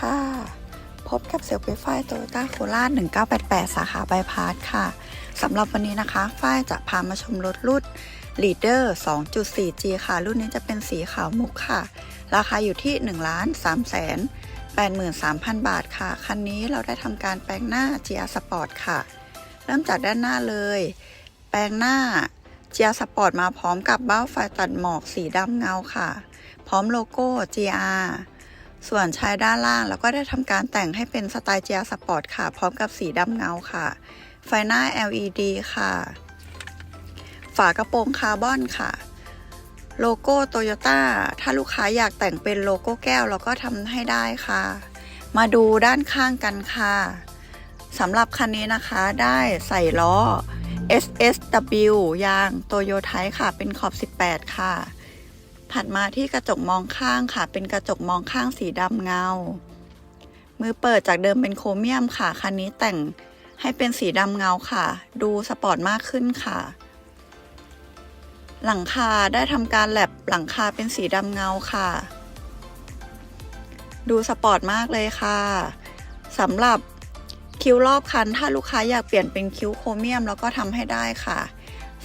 ค่ะ พบกับเซลฟี่ฝ้ายโตโยต้าโคราช1988 สาขาบายพาสค่ะสำหรับวันนี้นะคะ ฝ้ายจะพามาชมรถรุ่น Leader 2.4G ค่ะ รุ่นนี้จะเป็นสีขาวมุกค่ะ ราคาอยู่ที่1ล้าน3แสน83,000 บาทค่ะ คันนี้เราได้ทำการแปลงหน้า GR Sport ค่ะ เริ่มจากด้านหน้าเลย แปลงหน้า GR Sport มาพร้อมกับเบ้าไฟตัดหมอกสีดำเงาค่ะ พร้อมโลโก้ GR ส่วนชายด้านล่างเราก็ได้ทำการแต่งให้เป็นสไตล์ GR Sport ค่ะ พร้อมกับสีดำเงาค่ะ ไฟหน้า LED ค่ะ ฝากระโปรงคาร์บอนค่ะ โลโก้โตโยต้าถ้าลูกค้าอยากแต่งเป็นโลโก้แก้วเราก็ทำให้ได้ค่ะ มาดูด้านข้างกันค่ะสำหรับคันนี้นะคะได้ใส่ล้อ SSW ยางโตโยไทค่ะ เป็นขอบ 18 ค่ะ ถัดมาที่กระจกมองข้างค่ะ เป็นกระจกมองข้างสีดำเงา มือเปิดจากเดิมเป็นโครเมียมค่ะ คันนี้แต่งให้เป็นสีดำเงาค่ะ ดูสปอร์ตมากขึ้นค่ะ หลังคาได้ทำการแลบหลังคาเป็นสีดำเงาค่ะ ดูสปอร์ตมากเลยค่ะสำหรับคิ้วรอบคัน ถ้าลูกค้าอยากเปลี่ยนเป็นคิ้วโครเมียมเราก็ทำให้ได้ค่ะ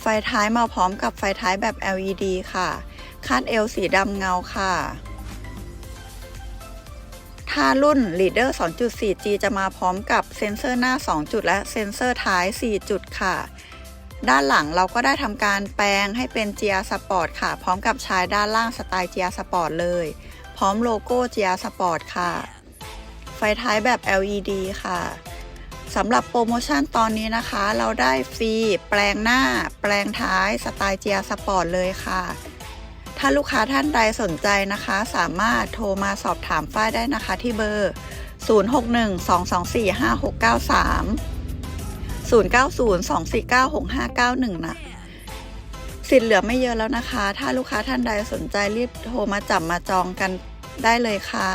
ไฟท้ายมาพร้อมกับไฟท้ายแบบ LED ค่ะ คาดเอวสีดำเงาค่ะ ถ้ารุ่น Leader 2.4G จะมาพร้อมกับเซ็นเซอร์หน้า 2 จุด และเซ็นเซอร์ท้าย 4 จุดค่ะ ด้านหลังเราก็ได้ทำการแปลงให้เป็น GR Sport ค่ะ พร้อมกับชายด้านล่างสไตล์ GR Sport เลย พร้อมโลโก้ GR Sport ค่ะ ไฟท้ายแบบ LED ค่ะสำหรับโปรโมชั่นตอนนี้นะคะ เราได้ฟรี แปลงหน้า แปลงท้ายสไตล์ GR Sport เลยค่ะ ถ้าลูกค้าท่านใดสนใจนะคะ สามารถโทรมาสอบถามฝ้ายได้นะคะที่เบอร์ 0612245693 0902496591 นะสิทธิ์เหลือไม่เยอะแล้วนะคะ ถ้าลูกค้าท่านใดสนใจรีบโทรมาจับมาจองกันได้เลยค่ะ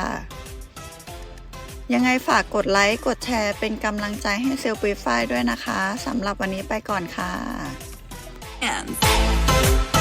ยังไงฝากกดไลค์ กดแชร์เป็นกำลังใจให้เซลล์ปุยฝ้ายด้วยนะคะสำหรับวันนี้ไปก่อนค่ะ And...